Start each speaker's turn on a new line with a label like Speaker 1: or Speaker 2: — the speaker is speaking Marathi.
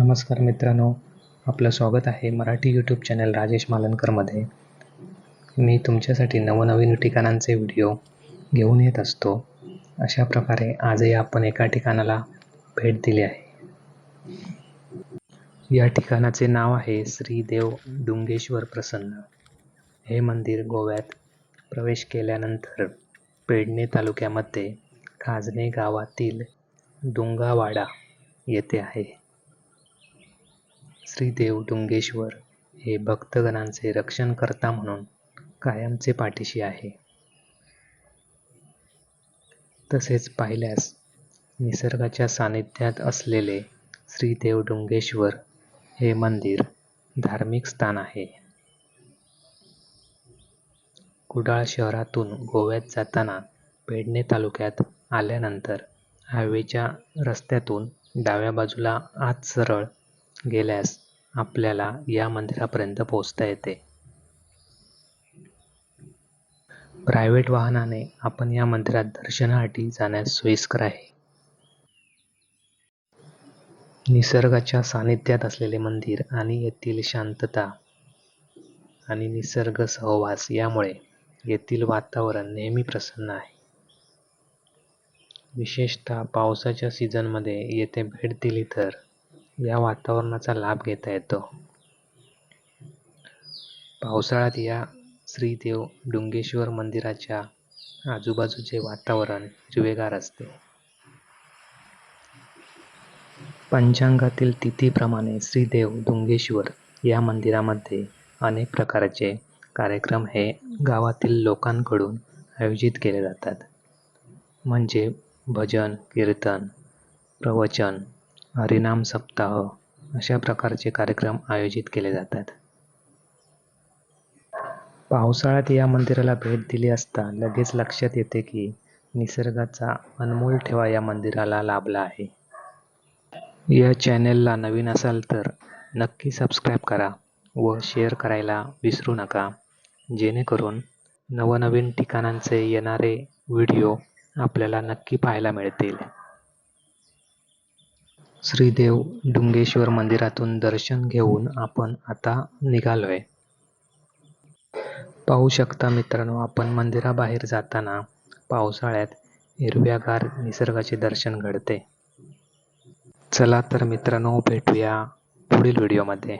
Speaker 1: नमस्कार मित्रांनो आपलं स्वागत आहे मराठी यूट्यूब चॅनल राजेश मालनकरमध्ये. मी तुमच्यासाठी नवनवीन ठिकाणांचे व्हिडिओ घेऊन येत असतो. अशा प्रकारे आजही आपण एका ठिकाणाला भेट दिली आहे. या ठिकाणाचे नाव आहे श्रीदेव डुंगेश्वर प्रसन्न. हे मंदिर गोव्यात प्रवेश केल्यानंतर पेडणे तालुक्यामध्ये खाजणे गावातील डुंगावाडा येथे आहे. श्रीदेव डुंगेश्वर हे भक्तगणांचे रक्षणकर्ता म्हणून कायमचे पाठीशी आहे. तसेच पाहिल्यास निसर्गाच्या सानिध्यात असलेले श्रीदेव डुंगेश्वर हे मंदिर धार्मिक स्थान आहे. कुडाळ शहरातून गोव्यात जाताना पेडणे तालुक्यात आल्यानंतर हायवेच्या रस्त्यातून डाव्या बाजूला आत सरळ गेल्यास आपल्याला या मंदिरापर्यंत पोहोचता येते. प्रायव्हेट वाहनाने आपण या मंदिरात दर्शनासाठी जाण्यास सोयीस्कर आहे. निसर्गाच्या सानिध्यात असलेले मंदिर आणि येथील शांतता आणि निसर्ग सहवास यामुळे येथील वातावरण नेहमी प्रसन्न आहे. विशेषतः पावसाच्या सीझनमध्ये येथे भेट दिली तर या वातावरणाचा लाभ घेता येतो. पावसाळ्यात या श्रीदेव डुंगेश्वर मंदिराच्या आजूबाजूचे वातावरण हिरवेगार असते. पंचांगातील तिथीप्रमाणे श्रीदेव डुंगेश्वर या मंदिरामध्ये अनेक प्रकारचे कार्यक्रम हे गावातील लोकांकडून आयोजित केले जातात. म्हणजे भजन कीर्तन प्रवचन हरिनाम सप्ताह अशा प्रकारचे कार्यक्रम आयोजित केले जातात. पावसाळ्यात या मंदिराला भेट दिली असता लगेच लक्षात येते की निसर्गाचा अनमोल ठेवा या मंदिराला लाभला आहे. या चॅनेलला नवीन असाल तर नक्की सबस्क्राईब करा व शेअर करायला विसरू नका. जेणेकरून नवनवीन ठिकाणांचे येणारे व्हिडिओ आपल्याला नक्की पाहायला मिळतील. श्रीदेव डुंगेश्वर मंदिरातून दर्शन घेऊन आपण आता निघालोय. पाहू शकता मित्रांनो आपण मंदिराबाहेर जाताना पावसाळ्यात हिरव्यागार निसर्गाचे दर्शन घडते. चला तर मित्रांनो भेटूया पुढील व्हिडिओमध्ये.